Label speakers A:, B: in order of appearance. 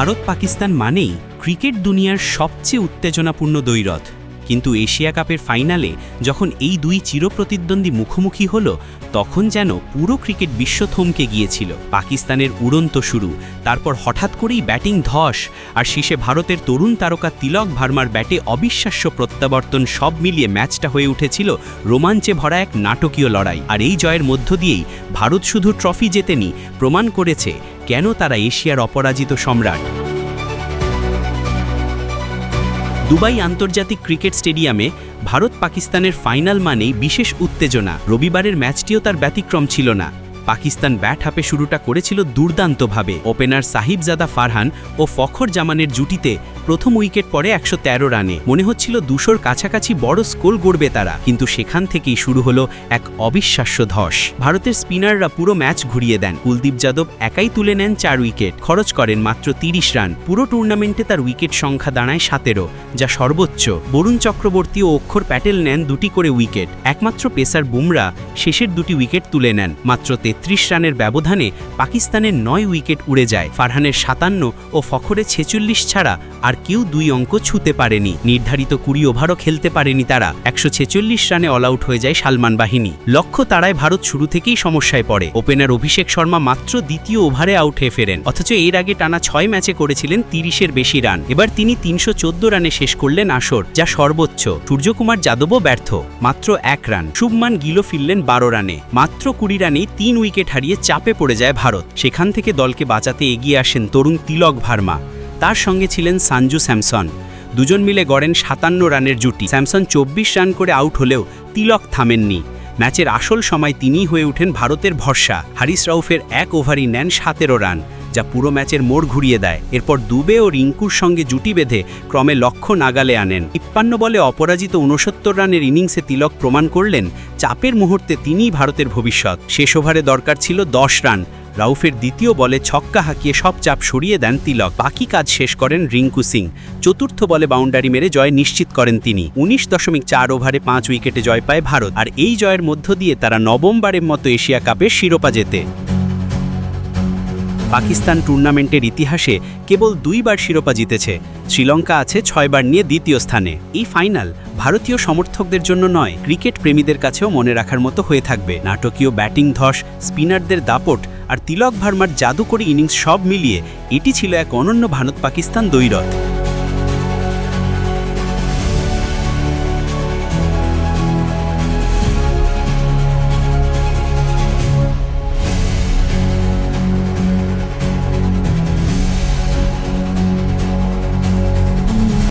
A: ভারত পাকিস্তান মানেই ক্রিকেট দুনিয়ার সবচেয়ে উত্তেজনাপূর্ণ দ্বৈরথ। কিন্তু এশিয়া কাপের ফাইনালে যখন এই দুই চিরপ্রতিদ্বন্দ্বী মুখোমুখি হল, তখন যেন পুরো ক্রিকেট বিশ্ব থমকে গিয়েছিল। পাকিস্তানের উড়ন্ত শুরু, তারপর হঠাৎ করেই ব্যাটিং ধস, আর শেষে ভারতের তরুণ তারকা তিলক ভার্মার ব্যাটে অবিশ্বাস্য প্রত্যাবর্তন সব মিলিয়ে ম্যাচটা হয়ে উঠেছিল রোমাঞ্চে ভরা এক নাটকীয় লড়াই। আর এই জয়ের মধ্য দিয়েই ভারত শুধু ট্রফি জেতেনি, প্রমাণ করেছে কেন তারা এশিয়ার অপরাজিত সম্রাট? দুবাই আন্তর্জাতিক ক্রিকেট স্টেডিয়ামে ভারত পাকিস্তানের ফাইনাল মানেই বিশেষ উত্তেজনা। রবিবারের ম্যাচটিও তার ব্যতিক্রম ছিল না। পাকিস্তান ব্যাট হাপে শুরুটা করেছিল দুর্দান্তভাবে। ওপেনার সাহিবজাদা ফারহান ও ফখর জামানের জুটিতে প্রথম উইকেট পড়ে একশো তেরো রানে। মনে হচ্ছিল দুশোর কাছাকাছি বড় স্কোর গড়বে তারা, কিন্তু সেখান থেকেই শুরু হলো এক অবিশ্বাস্য ধস। ভারতের স্পিনাররা পুরো ম্যাচ ঘুরিয়ে দেন। কুলদীপ যাদব একাই তুলে নেন চার উইকেট। খরচ করেন মাত্র তিরিশ রান। পুরো টুর্নামেন্টে তার উইকেট সংখ্যা দাঁড়ায় সতেরো, যা সর্বোচ্চ। বরুণ চক্রবর্তী ও অক্ষর প্যাটেল নেন দুটি করে উইকেট। একমাত্র পেসার বুমরা শেষের দুটি উইকেট তুলে নেন। মাত্র তেত্রিশ রানের ব্যবধানে পাকিস্তানের নয় উইকেট উড়ে যায়। ফারহানের সাতান্ন ও ফখরে ছেচল্লিশ ছাড়া আর কেউ দুই অঙ্ক ছুতে পারেনি। নির্ধারিত কুড়ি ওভারও খেলতে পারেনি তারা। একশো ছেচল্লিশ রানে অল আউট হয়ে যায় সালমান বাহিনী। লক্ষ্য তারায় ভারত শুরু থেকেই সমস্যায় পড়ে। ওপেনার অভিষেক শর্মা মাত্র দ্বিতীয় ওভারে আউট হয়ে ফেরেন। অথচ এর আগে টানা ছয় ম্যাচে করেছিলেন তিরিশের বেশি রান। এবার তিনি তিনশো চোদ্দ রানে শেষ করলেন আসর, যা সর্বোচ্চ। সূর্যকুমার যাদবও ব্যর্থ, মাত্র এক রান। শুভমান গিলো ফিরলেন বারো রানে। মাত্র কুড়ি রানেই তিন উইকেট হারিয়ে চাপে পড়ে যায় ভারত। সেখান থেকে দলকে বাঁচাতে এগিয়ে আসেন তরুণ তিলক ভার্মা। তার সঙ্গে ছিলেন সাঞ্জু স্যামসন। দুজন মিলে গড়েন সাতান্ন রানের জুটি। স্যামসন চব্বিশ রান করে আউট হলেও তিলক থামেননি। ম্যাচের আসল সময় তিনিই হয়ে ওঠেন ভারতের ভরসা। হারিস রাউফের এক ওভারই নেন সতেরো রান, যা পুরো ম্যাচের মোড় ঘুরিয়ে দেয়। এরপর দুবে ও রিঙ্কুর সঙ্গে জুটি বেঁধে ক্রমে লক্ষ্য নাগালে আনেন। তিপ্পান্ন বলে অপরাজিত উনসত্তর রানের ইনিংসে তিলক প্রমাণ করলেন, চাপের মুহূর্তে তিনিই ভারতের ভবিষ্যৎ। শেষ ওভারে দরকার ছিল দশ রান রাউফের দ্বিতীয় বলে ছক্কা হাঁকিয়ে সব চাপ সরিয়ে দেন তিলক। বাকি কাজ শেষ করেন রিঙ্কু সিং। চতুর্থ বলে বাউন্ডারি মেরে জয় নিশ্চিত করেন তিনি। উনিশ দশমিক চার ওভারে পাঁচ উইকেটে জয় পায় ভারত। আর এই জয়ের মধ্য দিয়ে তারা নবমবারের মতো এশিয়া কাপের শিরোপা জেতে। পাকিস্তান টুর্নামেন্টের ইতিহাসে কেবল দুইবার শিরোপা জিতেছে। শ্রীলঙ্কা আছে ছয়বার নিয়ে দ্বিতীয় স্থানে। এই ফাইনাল ভারতীয় সমর্থকদের জন্য নয়, ক্রিকেট প্রেমীদের কাছেও মনে রাখার মতো হয়ে থাকবে। নাটকীয় ব্যাটিং ধস, স্পিনারদের দাপট আর তিলক ভার্মার জাদুকরী ইনিংস সব মিলিয়ে এটি ছিল এক অনন্য ভারত পাকিস্তান দ্বৈরথ।